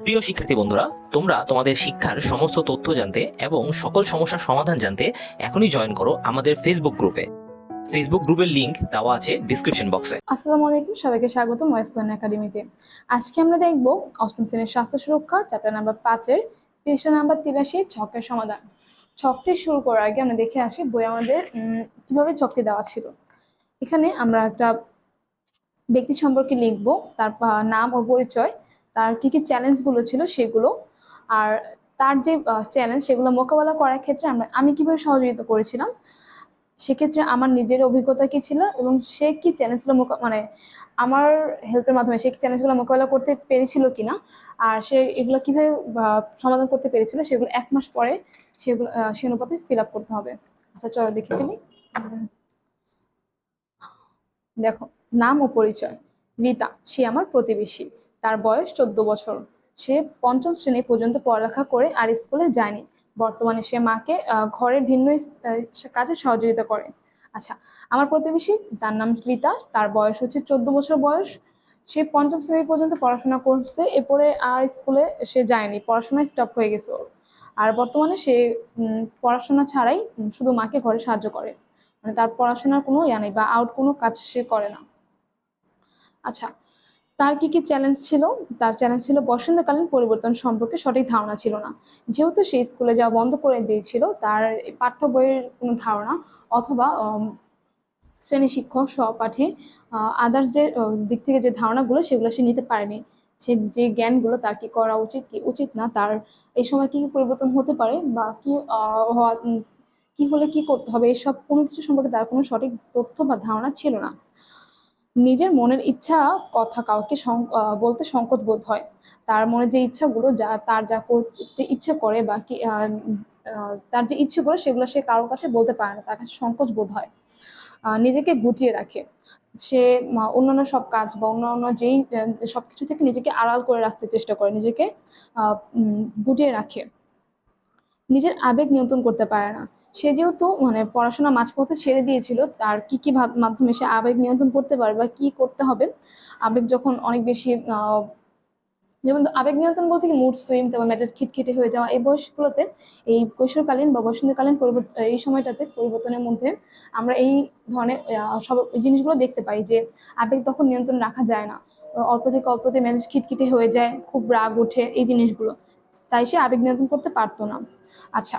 প্রিয় শিক্ষার্থী বন্ধুরা, তোমরা তোমাদের শিক্ষার সমস্ত তথ্য জানতে এবং সকল সমস্যার সমাধান জানতে এখনই জয়েন করো আমাদের ফেসবুক গ্রুপে ফেসবুক গ্রুপের লিংক দেওয়া আছে ডিসক্রিপশন বক্সে আসসালামু আলাইকুম, সবাইকে স্বাগত ওয়েস্ট প্ল্যান একাডেমিতে আজকে আমরা দেখব অষ্টম শ্রেণির স্বাস্থ্য সুরক্ষা চ্যাপ্টার নাম্বার পাঁচের পৃষ্ঠা নাম্বার তিরাশি, ছকের সমাধান। ছকটি শুরু করার আগে আমরা দেখে আসি বই আমাদের কীভাবে ছকটি দেওয়া ছিল। এখানে আমরা একটা ব্যক্তি সম্পর্কে লিখব তার নাম ও পরিচয় তার কি কি চ্যালেঞ্জগুলো ছিল সেগুলো। আর তার যে চ্যালেঞ্জ সেগুলো মোকাবেলা করার ক্ষেত্রে আমরা, আমি কীভাবে সহযোগিতা করেছিলাম, সেক্ষেত্রে আমার নিজের অভিজ্ঞতা কি ছিল এবং সে কি চ্যালেঞ্জগুলো মানে আমার হেল্পের মাধ্যমে সে চ্যালেঞ্জগুলো মোকাবেলা করতে পেরেছিল কিনা, আর সে এগুলো কীভাবে সমাধান করতে পেরেছিল সেগুলো এক মাস পরে সেগুলো সে অনুপাতে ফিল আপ করতে হবে। আচ্ছা চলো দেখে ফেলি দেখো, নাম ও পরিচয়। রীতা, সে আমার প্রতিবেশী। তার বয়স চোদ্দ বছর। সে পঞ্চম শ্রেণি পর্যন্ত পড়ালেখা করে আর স্কুলে যায়নি। বর্তমানে সে মাকে ঘরের ভিন্ন কাজে সহযোগিতা করে। আচ্ছা আমার প্রতিবেশী, তার নাম রীতা, তার বয়স হচ্ছে চোদ্দ বছর বয়স। সে পঞ্চম শ্রেণি পর্যন্ত পড়াশোনা করছে, এরপরে আর স্কুলে সে যায়নি। পড়াশোনায় স্টপ হয়ে গেছে ওর। আর বর্তমানে সে পড়াশোনা ছাড়াই শুধু মাকে ঘরে সাহায্য করে। মানে তার পড়াশোনার কোনো ইয়া নেই বা আউট কোনো কাজ সে করে না। আচ্ছা তার কি কি চ্যালেঞ্জ ছিল? তার চ্যালেঞ্জ ছিল বসন্তকালীন পরিবর্তন সম্পর্কে সঠিক ধারণা ছিল না। যেহেতু সে স্কুলে যাওয়া বন্ধ করে দিয়েছিল, তার পাঠ্য বইয়ের কোনো ধারণা অথবা শ্রেণি শিক্ষক, সহপাঠী আদার্স যে দিক থেকে যে ধারণাগুলো সেগুলো সে নিতে পারেনি। সে যে জ্ঞানগুলো তার কি করা উচিত, কি উচিত না, তার এই সময় কি কি পরিবর্তন হতে পারে বা কি হওয়া কি হলে কি করতে হবে, এসব কোনো কিছু সম্পর্কে তার কোনো সঠিক তথ্য বা ধারণা ছিল না। নিজের মনের ইচ্ছা কথা কাউকে বলতে সংকোচ বোধ হয়। তার মনে যে ইচ্ছাগুলো যা, তার যা করতে ইচ্ছে করে বা কি তার যে ইচ্ছেগুলো সেগুলো সে কারোর কাছে বলতে পারে না, তার কাছে সংকোচ বোধ হয়। নিজেকে গুটিয়ে রাখে। সে অন্যান্য সব কাজ বা অন্যান্য যেই সব কিছু থেকে নিজেকে আড়াল করে রাখতে চেষ্টা করে, নিজেকে গুটিয়ে রাখে। নিজের আবেগ নিয়ন্ত্রণ করতে পারে না। সে যেহেতু মানে পড়াশোনা মাঝপথে ছেড়ে দিয়েছিল, তার কি কি মাধ্যমে সে আবেগ নিয়ন্ত্রণ করতে পারে বা কি করতে হবে? আবেগ যখন অনেক বেশি যেমন আবেগ নিয়ন্ত্রণ বলতে কি মুড সুইম তারপর মেজাজ খিটখিটে হয়ে যাওয়া, এই বয়সগুলোতে এই কৈশোরকালীন বা বসন্তকালীন পরিবর্তন এই সময়টাতে পরিবর্তনের মধ্যে আমরা এই ধরনের সব জিনিসগুলো দেখতে পাই যে আবেগ তখন নিয়ন্ত্রণ রাখা যায় না। অল্প থেকে অল্পতে মেজাজ খিটখিটে হয়ে যায়, খুব রাগ ওঠে এই জিনিসগুলো। তাই সে আবেগ নিয়ন্ত্রণ করতে পারতো না। আচ্ছা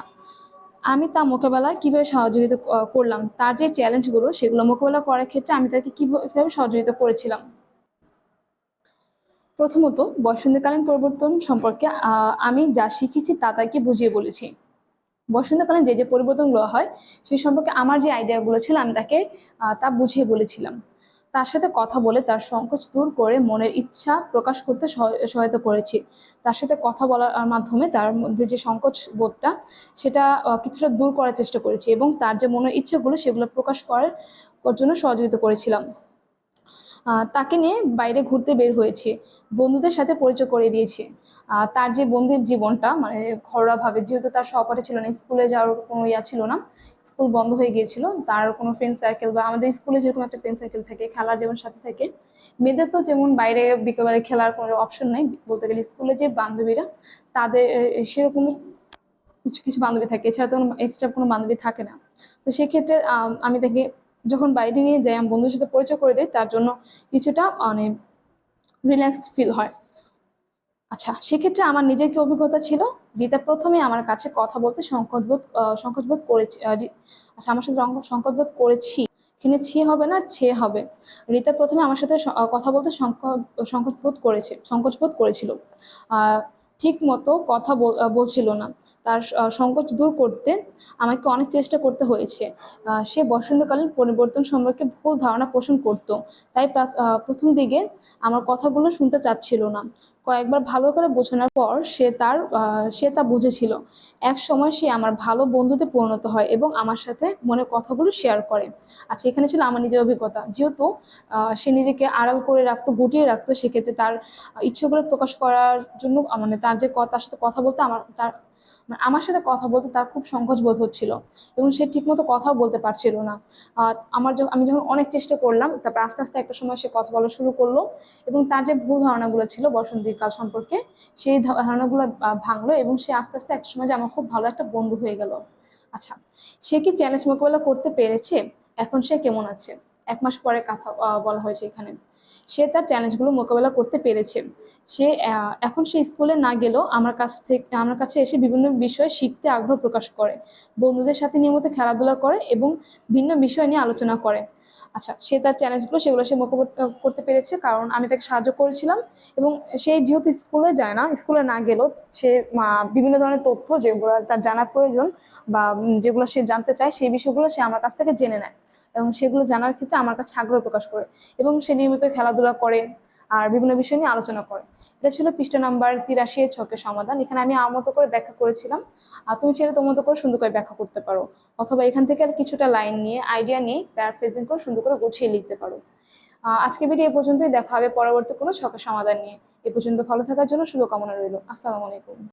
আমি তা মোকাবেলায় কীভাবে সহযোগিতা করলাম, তার যে চ্যালেঞ্জগুলো সেগুলো মোকাবেলা করার ক্ষেত্রে আমি তাকে কীভাবে সহযোগিতা করেছিলাম? প্রথমত, বসন্তকালীন পরিবর্তন সম্পর্কে আমি যা শিখেছি তা তাকে বুঝিয়ে বলেছি। বসন্তকালীন যে যে পরিবর্তনগুলো হয় সেই সম্পর্কে আমার যে আইডিয়াগুলো ছিল, আমি তাকে তা বুঝিয়ে বলেছিলাম। তার সাথে কথা বলে তার সংকোচ দূর করে মনের ইচ্ছা প্রকাশ করতে সহ- সহায়তা করেছি। তার সাথে কথা বলার মাধ্যমে তার মধ্যে যে সংকোচ বোধটা, সেটা কিছুটা দূর করার চেষ্টা করেছি এবং তার যে মনের ইচ্ছাগুলো সেগুলো প্রকাশ করার জন্য সহযোগিতা করেছিলাম। তাকে নিয়ে বাইরে ঘুরতে বের হয়েছি। বন্ধুদের সাথে পরিচয় করে দিয়েছে। তার যে বন্ধুর জীবনটা মানে ঘরোয়াভাবে, যেহেতু তার সহপাঠী ছিল না, স্কুলে যাওয়ার কোনো ইয়া ছিল না, স্কুল বন্ধ হয়ে গিয়েছিল, তার কোনো ফ্রেন্ড সার্কেল বা আমাদের স্কুলে যেরকম একটা ফ্রেন্ড সার্কেল থাকে, খেলার যেমন সাথে থাকে, মেয়েদের তো যেমন বাইরে বিকেলবেলা খেলার কোনো অপশন নেই, বলতে গেলে স্কুলে যে বান্ধবীরা, তাদের সেরকমই কিছু কিছু বান্ধবী থাকে। এছাড়া তো এক্সট্রা কোনো বান্ধবী থাকে না। তো সেক্ষেত্রে আমি তাকে যখন বাইরে নিয়ে যাই, আমি বন্ধুদের সাথে পরিচয় করে দিই, তার জন্য কিছুটা মানে রিল্যাক্স ফিল হয়। আচ্ছা সেক্ষেত্রে আমার নিজের কি অভিজ্ঞতা ছিল? দিদা প্রথমে আমার কাছে কথা বলতে সংকোচবোধ সংকোচবোধ করেছি আচ্ছা আমার সাথে সংকো- সংকোচবোধ করেছি। এখানে ছি হবে না, ছে হবে। রিতা প্রথমে আমার সাথে কথা বলতে সংকোচ সংকোচবোধ করেছে সংকোচবোধ করেছিল। ঠিক মতো কথা বল- বলছিল না। তার সংকোচ দূর করতে আমাকে অনেক চেষ্টা করতে হয়েছে। সে বসন্তকালীন পরিবর্তন সম্পর্কে ভুল ধারণা পোষণ করত। তাই প্রথম দিকে আমার কথাগুলো শুনতে চাচ্ছিল না। কয়েকবার ভালো করে বোঝানোর পর সে তার সে তা বুঝেছিল। এক সময় সে আমার ভালো বন্ধুতে পরিণত হয় এবং আমার সাথে মনের কথাগুলো শেয়ার করে। আচ্ছা এখানে ছিল আমার নিজের অভিজ্ঞতা। যেহেতু সে নিজেকে আড়াল করে রাখতো, গুটিয়ে রাখতো, সেক্ষেত্রে তার ইচ্ছেগুলো প্রকাশ করার জন্য মানে তার যে তার সাথে কথা বলতে আমার, তার মানে আমার সাথে কথা বলতে তার খুব সংকোচ বোধ হচ্ছিল এবং সে ঠিকমতো কথাও বলতে পারছিল না। আমার যখন, আমি যখন অনেক চেষ্টা করলাম, তারপর আস্তে আস্তে একটা সময় সে কথা বলা শুরু করল এবং তার যে ভুল ধারণাগুলো ছিল বসন্তিক আগামীকাল সম্পর্কে, সেই ধারণাগুলো ভাঙলো এবং সে আস্তে আস্তে একসময় যে আমার খুব ভালো একটা বন্ধু হয়ে গেল। আচ্ছা সে কি চ্যালেঞ্জ মোকাবেলা করতে পেরেছে? এখন সে কেমন আছে? এক মাস পরে কথা বলা হয়েছে এখানে। সে তার চ্যালেঞ্জগুলো মোকাবেলা করতে পেরেছে। সে এখন সে স্কুলে না গেলেও আমার কাছ থেকে, আমার কাছে এসে বিভিন্ন বিষয়ে শিখতে আগ্রহ প্রকাশ করে। বন্ধুদের সাথে নিয়মিত খেলাধুলা করে এবং ভিন্ন বিষয় নিয়ে আলোচনা করে। আচ্ছা সে তার চ্যালেঞ্জগুলো সেগুলো সে মোকাবেলা করতে পেরেছে কারণ আমি তাকে সাহায্য করেছিলাম এবং সে যেহেতু স্কুলে যায় না স্কুলে না গেলেও সে বিভিন্ন ধরনের তথ্য যেগুলো তার জানার প্রয়োজন বা যেগুলো সে জানতে চায়, সেই বিষয়গুলো সে আমার কাছ থেকে জেনে নেয়। এবং সেগুলো জানার ক্ষেত্রে আমার কাছে আগ্রহ প্রকাশ করে এবং সে নিয়মিত খেলাধুলা করে আর বিভিন্ন বিষয় নিয়ে আলোচনা করে। এটা ছিল পৃষ্ঠা নাম্বার তিরাশি এর ছকের সমাধান। এখানে আমি আমার মতো করে ব্যাখ্যা করেছিলাম। আর তুমি ছেলে তোমার মতো করে সুন্দর করে ব্যাখ্যা করতে পারো। অথবা এখান থেকে আর কিছুটা লাইন নিয়ে আইডিয়া নিয়ে প্যারাফ্রেজিং করে সুন্দর করে গুছিয়ে লিখতে পারো। আজকে ভিডিও এ পর্যন্তই। দেখা হবে পরবর্তী কোনো ছকের সমাধান নিয়ে। এ পর্যন্ত ভালো থাকার জন্য শুভকামনা রইল। আসসালামু আলাইকুম।